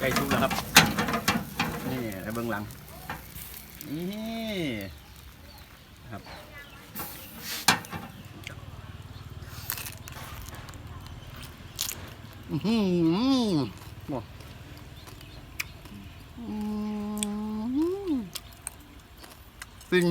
ใกล้ชุกแล้วครับ นี่ให้เบื้องหลัง นี่ครับอื้อหือโอ้อืมสิ่ง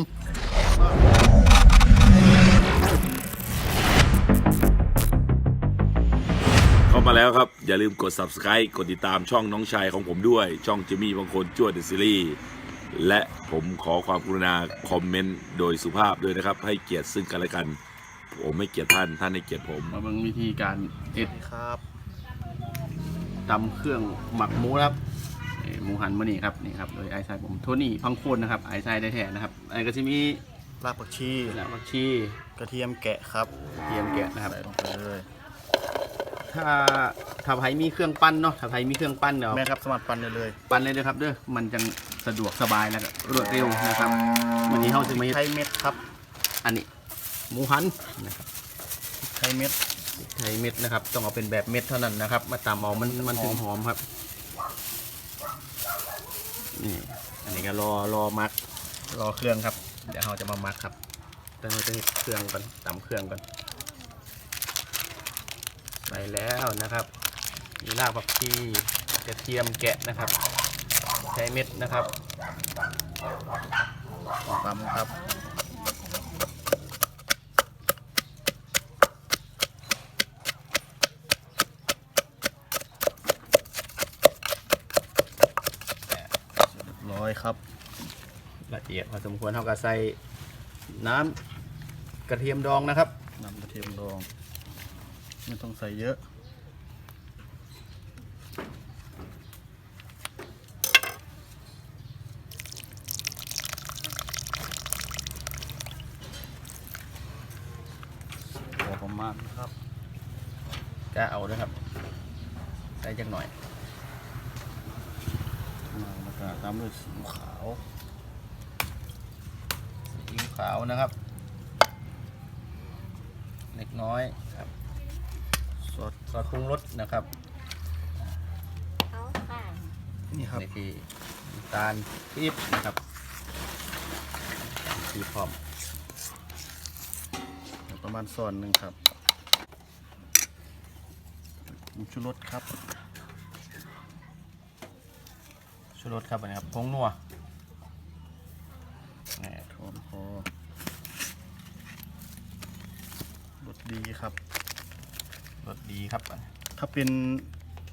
มาแล้วครับ อย่าลืมกด subscribe กดติดตามช่องน้องชายของผมด้วย ช่องจิมมี่บางคนจ้วเดอะซีรีส์และผมขอความกรุณาคอมเมนต์โดยสุภาพด้วยนะครับ ให้เกียรติซึ่งกันและกัน ผมไม่เกลียดท่านท่านให้เกียรติผมมาเบิ่งวิธีการเอ็ดครับตำเครื่องหมักหมูนะครับเอ่อหมูหันมานี่ครับนี่ครับโดยไอ้ชายผมโทนี่พังโคนนะครับไอ้ชายได้แท้นะครับไอ้ก็จะมีรากผักชีแล้วผักชีกระเทียมแกะครับเทียมแกะนะครับใส่ลงไปเลย ถ้าถ้าไผมีเครื่องปั้นเนาะถ้าไผมีเครื่องปั้นเดี๋ยวแม่ครับสมัครปันได้เลยปั้นเลยเด้อครับเด้อมันจังสะดวกสบายแล้วก็รวดเร็วนะครับวันนี้เราจะมาเฮ็ดไทยเม็ดครับอันนี้ หมูหันนะครับไทยเม็ดไทยเม็ดนะครับ ต้องเอาเป็นแบบเม็ดเท่านั้นนะครับ มาตำเอามันมันถึงหอมครับนี่อันนี้ก็รอรอมักรอเครื่องครับ เดี๋ยวเราจะมามักครับแต่เราจะเฮ็ดเครื่องก่อนตำเครื่องก่อน ใส่แล้วนะครับ มีรากผักชีกระเทียมแกะนะครับ ใช้เม็ดนะครับตำครับเรียบร้อยครับ ละเอียดพอสมควรเท่ากับใส่น้ำกระเทียมดองนะครับ น้ำกระเทียมดอง ไม่ต้องใส่เยอะพอประมาณครับก็เอาด้วยครับ ใส่จักหน่อยแล้วก็ตามด้วยสีขาวซีขาวนะครับ เล็กน้อยครับ ซอสปรุงรสนะครับเอาค่ะนี่ครับ นี่คือน้ำตาลปี๊บนะครับคือพร้อม ประมาณส่วนหนึ่งครับผงชูรสครับชูรสครับอันนี้ครับผงนัวนี่ทอนพอรสดีครับ รสดีครับ ถ้าเป็น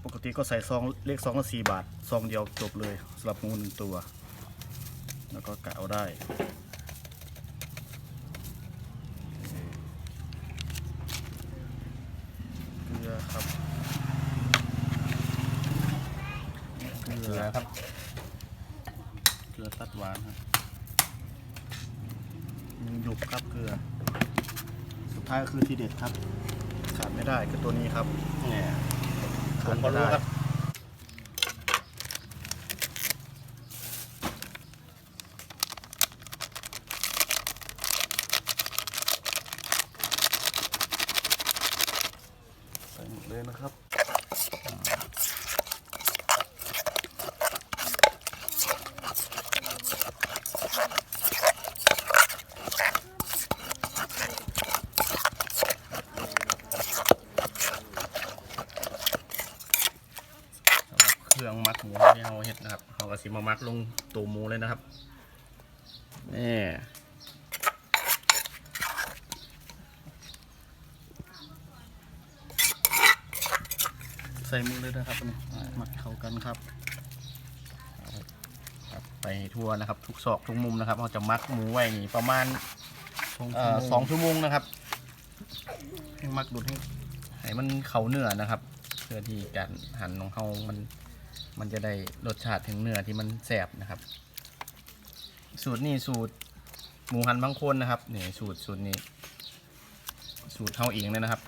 ปกติก็ใส่ซองเลขซองละสี่บาท ซองเดียวจบเลยสำหรับหมูหนึ่งตัว แล้วก็กะเอาได้เกลือครับเกลือครับเกลือตัดหวานครับหยุบครับเกลือ สุดท้ายก็คือทีเด็ดครับ ขาดไม่ได้คือตัวนี้ครับนี่ผขาดงพอไม่รู้ได้ครับ ใส่หมดเลยนะครับ สำหรับเครื่องมักหมูที่เราเฮ็ดนะครับเราก็ สิมามักลงตัวหมูเลยนะครับนี่ใส่มือเลยนะครับอันนี้หมักเข้ากันครับครับไปทั่วนะครับ ทุกซอกทุกมุมนะครับเราจะมักหมูไว้นี่ประมาณสองเอ่อสองชั่วโมงนะครับให้หมักดูดให้ให้มันเข้าเนื้อนะครับ เพื่อที่การหั่นของเขามัน มันจะได้รสชาติถึงเนื้อที่มันแซ่บนะครับ สูตรนี้สูตรหมูหันบางคนนะครับนี่สูตรสูตรนี้สูตรเท่าเองเลยนะครับ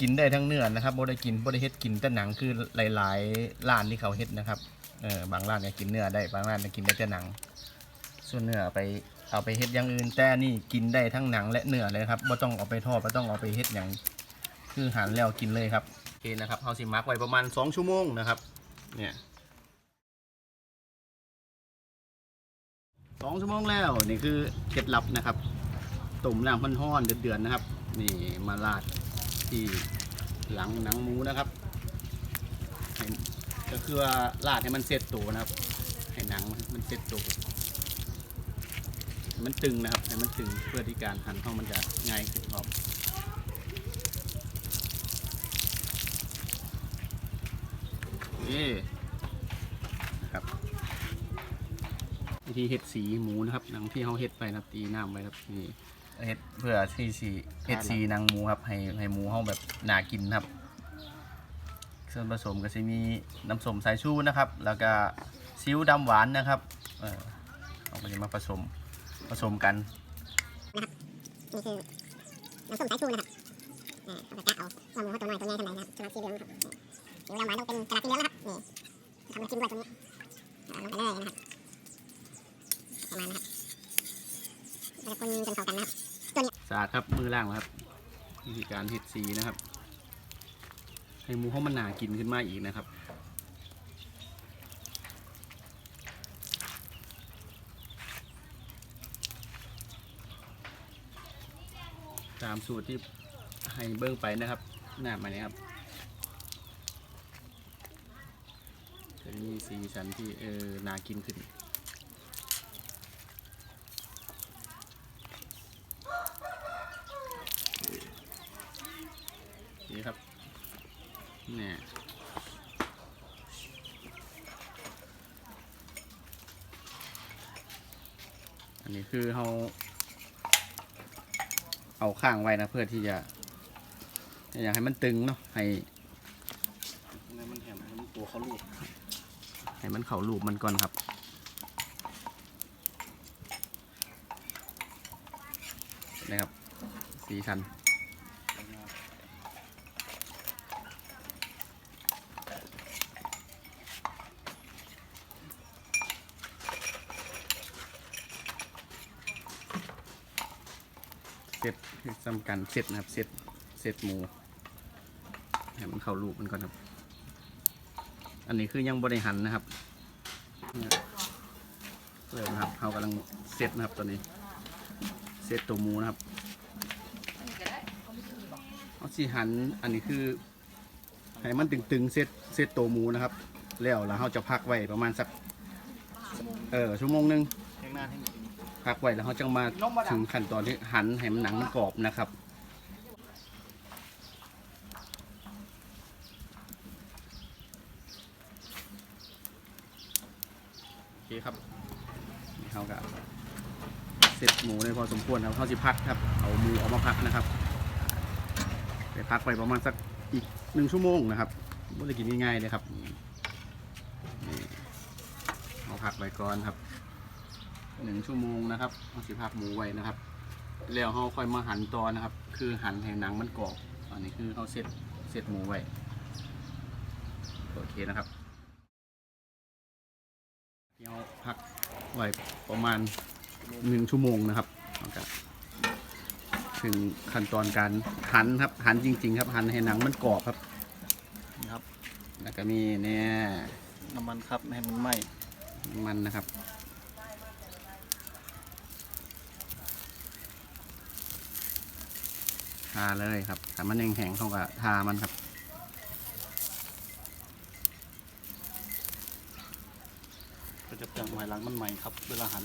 กินได้ทั้งเนื้อนะครับบ่ได้กินบ่ได้เฮ็ดกินแต่หนังคือหลายๆร้านที่เขาเฮ็ดนะครับเออบางร้านเนี่ยกินเนื้อได้บางร้านเนี่ยกินได้แต่หนัง ส่วนเนื้อไปเอาไปเฮ็ดอย่างอื่นแต่นี่กินได้ทั้งหนังและเนื้อเลยครับบ่ต้องเอาไปทอดบ่ต้องเอาไปเฮ็ดอย่างคือหันแล้วกินเลยครับ เคนะครับเฮาสิมักไว้ประมาณ 2 ชั่วโมงนะครับ เนี่ยสองชั่วโมงแล้วนี่คือเคล็ดลับนะครับต้มน้ำพันห้อนๆเดือดๆนะครับ นี่มาราดที่หลังหนังหมูนะครับก็คือว่าราดให้มันเสร็จตัวนะครับ ให้หนังมันเสร็จตัวมันตึงนะครับให้มันตึงเพื่อที่การหั่นข้าวมันจะง่ายขึ้นครับ นี่นะครับวิธีเห็ดสีหมูนะครับหนังที่เขาเห็ดไปนะครับตีน้ำไว้ครับนี่เห็ดเพื่อที่สีเห็ดสีหนังหมูครับ ให้ให้หมูเขาแบบน่ากินครับ ส่วนผสมก็จะมีน้ำส้มสายชูนะครับ แล้วก็ซีอิ๊วดำหวานนะครับ เออเอาไปมาผสมผสมกันนี่คือน้ำส้มสายชูนะครับอ่าเอาไปกะเอาว่าหมูเขาตัวน้อยตัวใหญ่เท่าไหร่นะครับสำหรับสีเหลืองครับ สีดำหวานต้องเป็นกระดาษสีเหลืองนะครับนี่ทำมากินด้วยตัวนี้ลงไปเลยนะครับประมาณนะครับเราจะคนจนเข้ากันนะครับสะอาดครับมือล่างแล้วครับวิธีการเห็ดสีนะครับ ให้หมูเขามันหนากินขึ้นมาอีกนะครับตามสูตรที่ให้เบิ้งไปนะครับหน้ามาเนี่ยครับจะ มีสีสันที่เออน่ากินขึ้นนี่ครับเนี่ยอันนี้คือเราเอาข้างไว้นะเพื่อที่จะ อยากให้มันตึงเนาะให้ให้มันแห้งให้มันตัวเขาลูก ให้ มันเข่ารูปมันก่อนครับนะครับสีสันเสร็จสำคัญเสร็จนะครับเสร็จเสร็จหมูให้มันเข้ารูปมันก่อนครับ อันนี้คือยังบริหันนะครับเนี่ยเริ่มนะครับเขากำลังเซตนะครับตอนนี้เซตตัวหมูนะครับเอาสีหันอันนี้คือให้มันตึงๆเซตเซตตัวหมูนะครับ แล้วแล้วเขาจะพักไว้ประมาณสักเออชั่วโมงหนึงแห้งหน้าแห้งหลังพักไว้แล้วเขาจะมาถึงขั้นตอนที่หันให้มันหนังมันกรอบนะครับ เคครับนี่เขาก็เสร็จหมูเลยพอสมควรครับเขาสิพักครับ เอามือออกมาพักนะครับ ไปพักไปประมาณสักอีกหนึ่งชั่วโมงนะครับไม่ได้กินง่ายๆเลยครับนี่เอาพักไว้ก่อนครับหนึ่งชั่วโมงนะครับเอาสิพักหมูไว้นะครับ แล้วเขาค่อยมาหั่นตอนนะครับ คือหั่นให้หนังมันกรอบอันนี้คือเขาเซตเซตหมูไว้โอเคนะครับ พักไว้ประมาณหนึ่งชั่วโมงนะครับแล้วก็ถึงขั้นตอนการหั่นครับหั่นจริง ๆ ครับหั่นให้หนังมันกรอบครับนี่ครับ แล้วก็มีเนี่ยน้ำมันครับไม่ให้มันไหม้มันนะครับทาเลยครับแต่มันยังแห้งๆเข้ากับทามันครับ ก็จะจังหอยหลัง มันใหม่ครับ เวลาหัน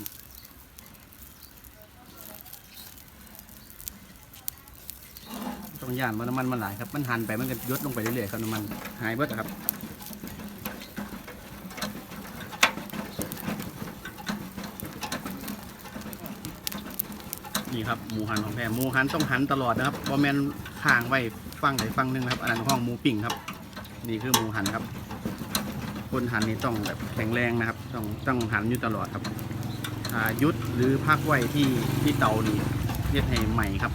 ต้องย่านว่าน้ำมันมันหลายครับ มันหันไปมันก็ยดลงไปเรื่อยๆครับน้ำมันหายเบิดครับนี่ครับหมูหันของแท้หมูหันต้องหันตลอดนะครับบอแมนข้างไว้ฟังไหนฟังหนึ่งครับอันนั้นห้องหมูปิ่งครับ นี่คือหมูหันครับ คนหันนี่ต้องแบบแข็งแรงนะครับ ต้องต้องหันอยู่ตลอดครับหยุดหรือพักไว้ที่ที่เตานี่เรียกให้ใหม่ครับ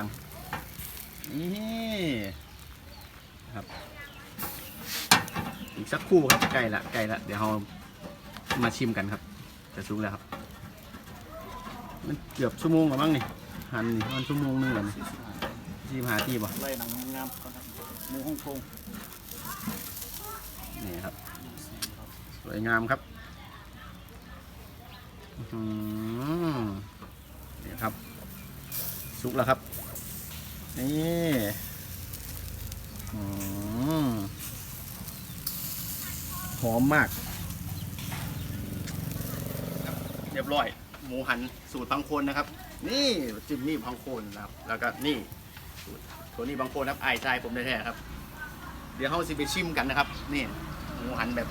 ลัง นี่ครับ อีกสักครู่ครับใกล้ละใกล้ละเดี๋ยวเรามาชิมกันครับ จะสุกแล้วครับ มันเกือบชั่วโมงแล้วมั้งนี่หั่นนี่มันชั่วโมงนึงแล้วนี่ชิมหาที่บ่ไล่หนังงามๆก่อนครับหมูฮ่องกงนี่ครับ สวยงามครับอื้อหือนี่ครับ สุกแล้วครับ นี่หอมมาก เรียบร้อย หมูหันสูตรพังคนนะครับ นี่จิมมี่พังคนนะครับ แล้วก็นี่สูตรตัวนี้บางคนครับไอ้ายชายผมแท้ๆครับ เดี๋ยวเขาสิไปชิมกันนะครับ นี่หมูหันแบบ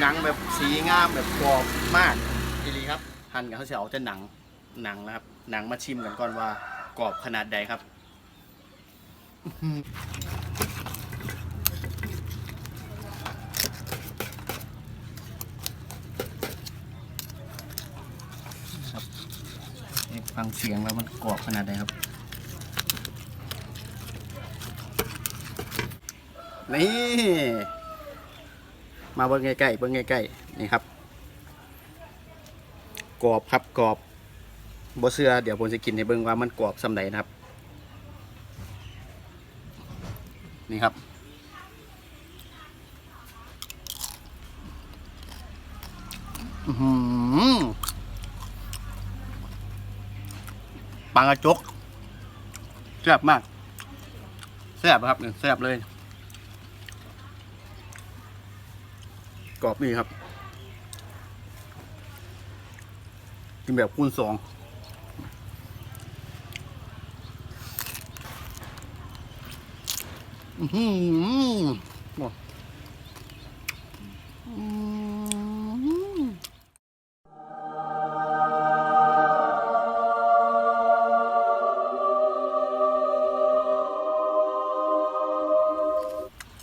หนังแบบสีงามแบบกรอบมากอีหลีครับ หั่นกันเขาจะเอาแต่หนังหนังนะครับ หนังมาชิมกันก่อนว่า กรอบขนาดใดครับครับฟังเสียงแล้วมันกรอบขนาดใดครับ นี่ มาเบิ้งใกล้ๆเบิ้งใกล้ๆนี่ครับ กรอบครับกรอบ บ่เสือเดี๋ยวผมจะกินให้เบิ้งว่ามันกรอบสำใดนะครับ นี่ครับอื้อหือปลากระจกแซ่บมากแซ่บครับเนี่ยแซ่บเลย กรอบนี่ครับ กินแบบคูณสอง อื้อหือโอ้อืม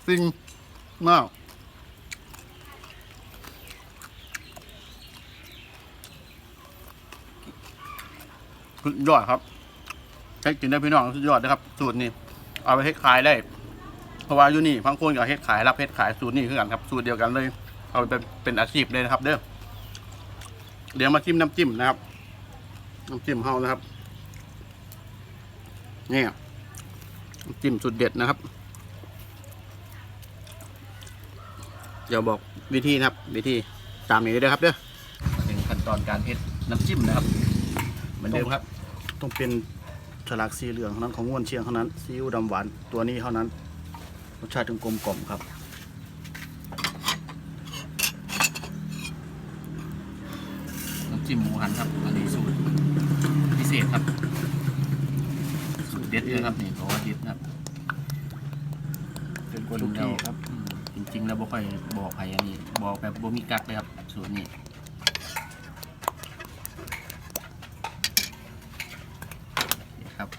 ฟินมากสุดยอดครับใช้กินได้พี่น้องสุดยอดนะครับ สูตรนี้ เอาไปเฮ็ดขายได้ เพราะว่าอยู่นี่พังโคนกับเฮ็ดขายรับเฮ็ดขายสูตรนี้คือกันครับสูตรเดียวกันเลย เอาไปเป็นเป็นอาชีพเลยนะครับ เด้อเดี๋ยวมาจิ้มน้ำจิ้มนะครับน้ำจิ้มเฮานะครับนี่น้ำจิ้มสุดเด็ดนะครับเดี๋ยวบอกวิธีนะครับ วิธีตามนี้เลยครับเด้อถึงขั้นตอนการเฮ็ดน้ำจิ้มนะครับเหมือนเดิมครับ ต้องเป็นฉลากสีเหลืองเท่านั้นของง่วนเชียงเท่านั้นซีอิ๊วดำหวานตัวนี้เท่านั้น รสชาติถึงกลมกล่อมครับ น้ำจิ้มหมูหันครับ อันนี้สูตรพิเศษครับ สูตรเด็ดเลยครับนี่เพราะว่าเด็ดนะครับเป็นคนทุกเราที่ครับอืมจริงๆ แล้วบ่ค่อยบอกใครอันนี้ บอกแบบบ่มีกักเลยครับ สูตรนี้นี่ครับ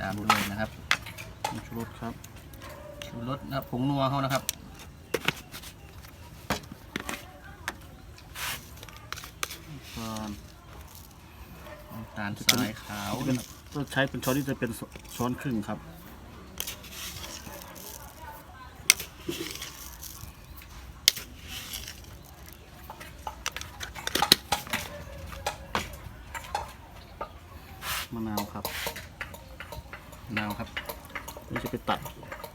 ตามด้วยนะครับผงชูรสครับ ชูรสนะครับผงนัวเขานะครับอ่าน้ำตาลทรายขาวจะเป็นก็ใช้เป็นช้อนที่จะเป็นช้อนครึ่งครับ มะนาวครับมะนาวครับ นี่จะไปตัด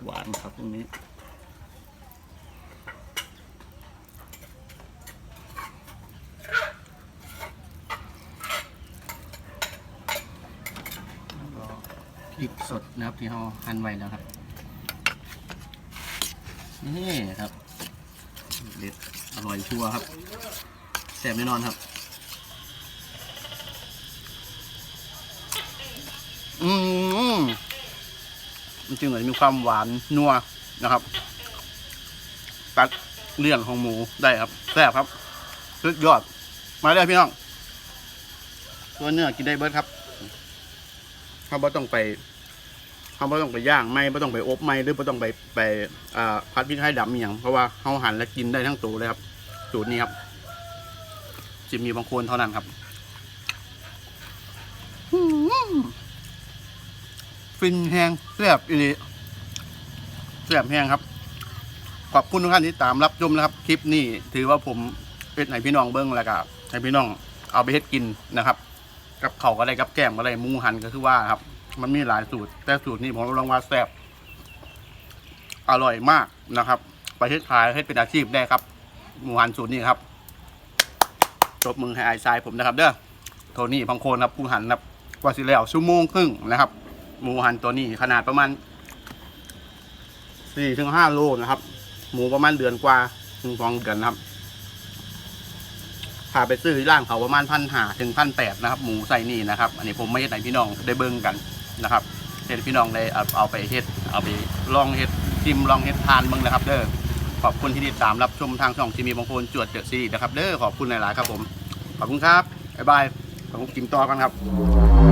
หวานครับตรงนี้พริกสดนะครับที่เราหั่นไว้แล้วครับ นี่ครับเด็ดอร่อยชัวร์ครับแซ่บแน่นอนครับ อืม มันจึงเหมือนมีความหวานนัวนะครับ ตัดเลี่ยนของหมูได้ครับแซ่บครับสุดยอด มาเลยพี่น้อง ตัวเนื้อกินได้เบิร์ดครับเขาไม่ต้องไปเขาไม่ต้องไปย่างไม่ไม่ต้องไปอบไม่หรือไม่ต้องไปไปพัดพริกให้ดำอย่างเพราะว่าเขาหั่นและกินได้ทั้งตัวเลยครับ สูตรนี้ครับจะมีบางคนเท่านั้นครับอืม ฟินแห้งแซ่บอีหลีแซ่บแห้งครับ ขอบคุณทุกท่านที่ตามรับชมนะครับ คลิปนี้ถือว่าผมเป็นให้พี่น้องเบิ้งแล้วก็ให้พี่น้องเอาไปเฮ็ดกินนะครับ กับเขาวก็ได้กับแก้มก็ได้หมูหันก็คือว่าครับ มันมีหลายสูตร แต่สูตรนี้ผมรับรองว่าแซ่บอร่อยมากนะครับ ไปเฮ็ดขายให้เป็นอาชีพได้ครับ หมูหันสูตรนี้ครับจบมือให้ไอซายผมนะครับ เด้อโทนี่พังโคนครับผู้หันครับกว่าสิแล้วชั่วโมงครึ่งนะครับ หมูหันตัวนี้ขนาดประมาณสี่ถึงห้าโลนะครับ หมูประมาณเดือนกว่าถึงสองเดือนนะครับพาไปซื้อที่ร้านเขาประมาณพันหาถึงพันแปดนะครับ หมูใส่นี่นะครับ อันนี้ผมไม่เฮ็ดให้พี่น้องได้เบิ่งกันนะครับเฮ็ดให้พี่น้องได้เอาเอาไปเฮ็ด เอาไปลองเฮ็ดชิมลองเฮ็ดทานเบิ่งนะครับ เด้อขอบคุณที่ติดตามรับชมทางช่องที่มีบางคนจวดเจอซีรีนะครับ เด้อขอบคุณหลายๆครับผม ขอบคุณครับบ๊ายบายผมกินต่อกันครับ